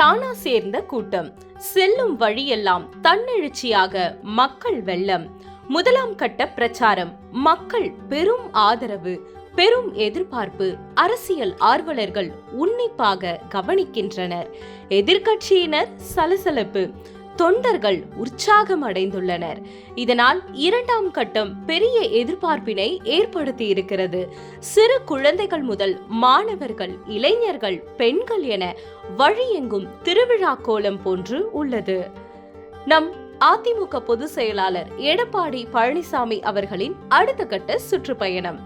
தானா சேர்ந்த கூட்டம். செல்லும் வழியெல்லாம் தன்னெழுச்சியாக மக்கள் வெள்ளம். முதலாம் கட்ட பிரச்சாரம் மக்கள் பெரும் ஆதரவு பெரும் எதிர்பார்ப்பு அரசியல் ஆர்வலர்கள் உன்னிப்பாக கவனிக்கின்றனர். எதிர்கட்சியினர் சலசலப்பு தொண்டர்கள் உற்சாகம் அடைந்துள்ளனர் இதனால் இரண்டாம் கட்டம் பெரிய எதிர்பார்ப்பினை ஏற்படுத்தி இருக்கிறது சிறு குழந்தைகள் முதல் மாணவர்கள் இளைஞர்கள் பெண்கள் என வழியெங்கும் திருவிழா கோலம் போன்று உள்ளது. நம் அதிமுக பொதுச் செயலாளர் எடப்பாடி பழனிசாமி அவர்களின் அடுத்த கட்ட சுற்றுப்பயணம்.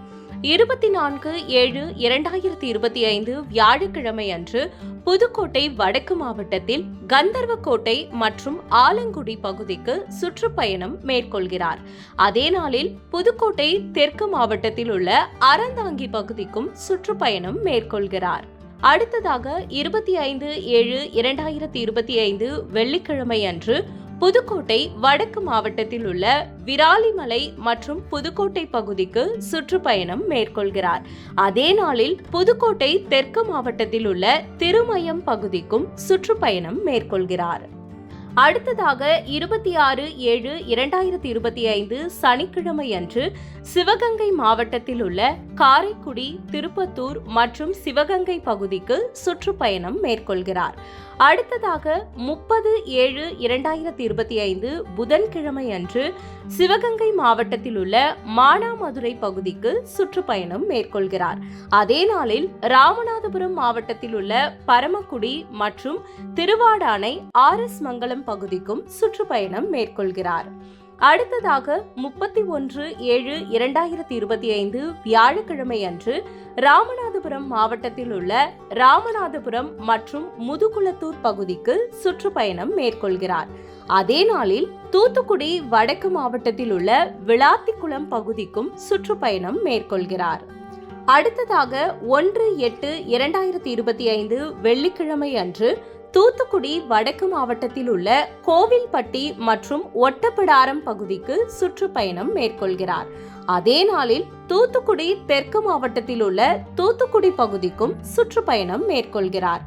இருபத்தி நான்கு ஏழு இரண்டாயிரத்தி இருபத்தி ஐந்து வியாழக்கிழமை அன்று புதுக்கோட்டை வடக்கு மாவட்டத்தில் கந்தர்வக்கோட்டை மற்றும் ஆலங்குடி பகுதிக்கு சுற்றுப்பயணம் மேற்கொள்கிறார். அதே நாளில் புதுக்கோட்டை தெற்கு மாவட்டத்தில் உள்ள அறந்தாங்கி பகுதிக்கும் சுற்றுப்பயணம் மேற்கொள்கிறார். அடுத்ததாக இருபத்தி ஐந்து ஏழு இரண்டாயிரத்தி இருபத்தி ஐந்து வெள்ளிக்கிழமை அன்று புதுக்கோட்டை வடக்கு மாவட்டத்தில் உள்ள விராலிமலை மற்றும் புதுக்கோட்டை பகுதிக்கு சுற்றுப்பயணம் மேற்கொள்கிறார். அதே நாளில் புதுக்கோட்டை தெற்கு மாவட்டத்தில் உள்ள திருமயம் பகுதிக்கும் சுற்றுப்பயணம் மேற்கொள்கிறார். அடுத்ததாக இருபத்தி ஆறு ஏழு இரண்டாயிரத்தி இருபத்தி ஐந்து சனிக்கிழமை அன்று சிவகங்கை மாவட்டத்தில் உள்ள காரைக்குடி திருப்பத்தூர் மற்றும் சிவகங்கை பகுதிக்கு சுற்றுப்பயணம் மேற்கொள்கிறார். அடுத்ததாக முப்பது ஏழு இரண்டாயிரத்தி இருபத்தி ஐந்து புதன்கிழமை அன்று சிவகங்கை மாவட்டத்தில் உள்ள மானாமதுரை பகுதிக்கு சுற்றுப்பயணம் மேற்கொள்கிறார். அதே நாளில் ராமநாதபுரம் மாவட்டத்தில் உள்ள பரமக்குடி மற்றும் திருவாடானை ஆர் எஸ் மங்கலம் பகுதிக்கும் சுற்றுப்பயணம் மேற்கொள்கிறார். அடுத்ததாக முப்பத்தி ஒன்று ஏழு இரண்டாயிரத்தி இருபத்தி ஐந்து வியாழக்கிழமை அன்று ராமநாதபுரம் மாவட்டத்தில் உள்ள ராமநாதபுரம் மற்றும் முதுகுளத்தூர் பகுதிக்கு சுற்றுப்பயணம் மேற்கொள்கிறார். அதே நாளில் தூத்துக்குடி வடக்கு மாவட்டத்தில் உள்ள விளாத்திக்குளம் பகுதிக்கும் சுற்றுப்பயணம் மேற்கொள்கிறார். அடுத்ததாக ஒன்று எட்டு இரண்டாயிரத்தி இருபத்தி ஐந்து வெள்ளிக்கிழமை அன்று தூத்துக்குடி வடக்கு மாவட்டத்தில் உள்ள கோவில்பட்டி மற்றும் ஒட்டப்பிடாரம் பகுதிக்கு சுற்றுப்பயணம் மேற்கொள்கிறார். அதே நாளில் தூத்துக்குடி தெற்கு மாவட்டத்தில் உள்ள தூத்துக்குடி பகுதிக்கும் சுற்றுப்பயணம் மேற்கொள்கிறார்.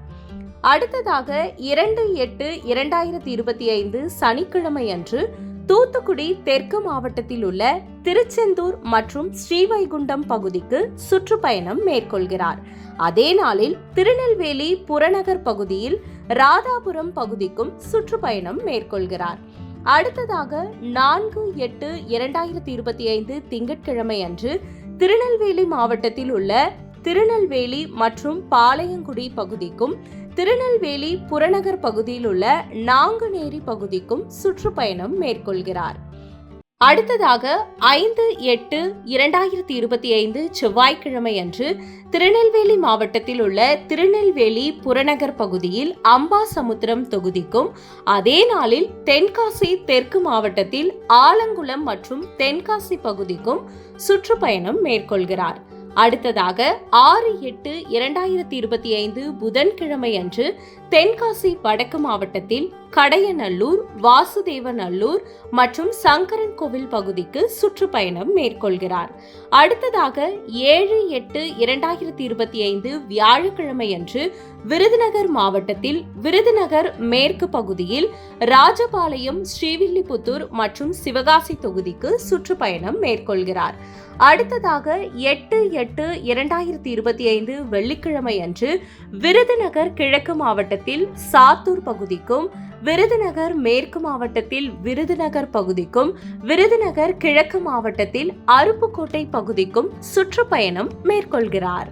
அடுத்ததாக இரண்டு எட்டு இரண்டாயிரத்தி இருபத்தி ஐந்து சனிக்கிழமை அன்று தூத்துக்குடி தெற்கு மாவட்டத்தில் உள்ள திருச்செந்தூர் மற்றும் ஸ்ரீவைகுண்டம் பகுதிக்கு சுற்றுப்பயணம் மேற்கொள்கிறார். அதே நாளில் திருநெல்வேலி புறநகர் பகுதியில் ராதாபுரம் பகுதிக்கும் சுற்றுப்பயணம் மேற்கொள்கிறார். அடுத்ததாக நான்கு எட்டு இரண்டாயிரத்தி இருபத்தி ஐந்து திங்கட்கிழமை அன்று திருநெல்வேலி மாவட்டத்தில் உள்ள திருநெல்வேலி மற்றும் பாளையங்குடி பகுதிக்கும் திருநெல்வேலி புறநகர் பகுதியில் உள்ள நாங்குநேரி பகுதிக்கும் சுற்றுப்பயணம் மேற்கொள்கிறார். அடுத்ததாக ஐந்து எட்டு இரண்டாயிரத்தி இருபத்தி ஐந்து செவ்வாய்க்கிழமை அன்று திருநெல்வேலி மாவட்டத்தில் உள்ள திருநெல்வேலி புறநகர் பகுதியில் அம்பாசமுத்திரம் தொகுதிக்கும் அதே நாளில் தென்காசி தெற்கு மாவட்டத்தில் ஆலங்குளம் மற்றும் தென்காசி பகுதிக்கும் சுற்றுப்பயணம் மேற்கொள்கிறார். அடுத்ததாக ஆறு எட்டு இரண்டாயிரத்தி இருபத்தி ஐந்து புதன்கிழமை அன்று தென்காசி வடக்கு மாவட்டத்தில் கடையநல்லூர் வாசுதேவநல்லூர் மற்றும் சங்கரன் கோவில் பகுதிக்கு சுற்றுப்பயணம் மேற்கொள்கிறார். அடுத்ததாக ஏழு எட்டு இரண்டாயிரத்தி இருபத்தி ஐந்து வியாழக்கிழமை அன்று விருதுநகர் மாவட்டத்தில் விருதுநகர் மேற்கு பகுதியில் ராஜபாளையம் ஸ்ரீவில்லிபுத்தூர் மற்றும் சிவகாசி தொகுதிக்கு சுற்றுப்பயணம் மேற்கொள்கிறார். அடுத்ததாக எட்டு எட்டு இரண்டாயிரத்தி இருபத்தி ஐந்து வெள்ளிக்கிழமை அன்று விருதுநகர் கிழக்கு மாவட்டத்தில் சாத்தூர் பகுதிக்கும் விருதுநகர் மேற்கு மாவட்டத்தில் விருதுநகர் பகுதிக்கும் விருதுநகர் கிழக்கு மாவட்டத்தில் அருப்புக்கோட்டை பகுதிக்கும் சுற்றுப்பயணம் மேற்கொள்கிறார்.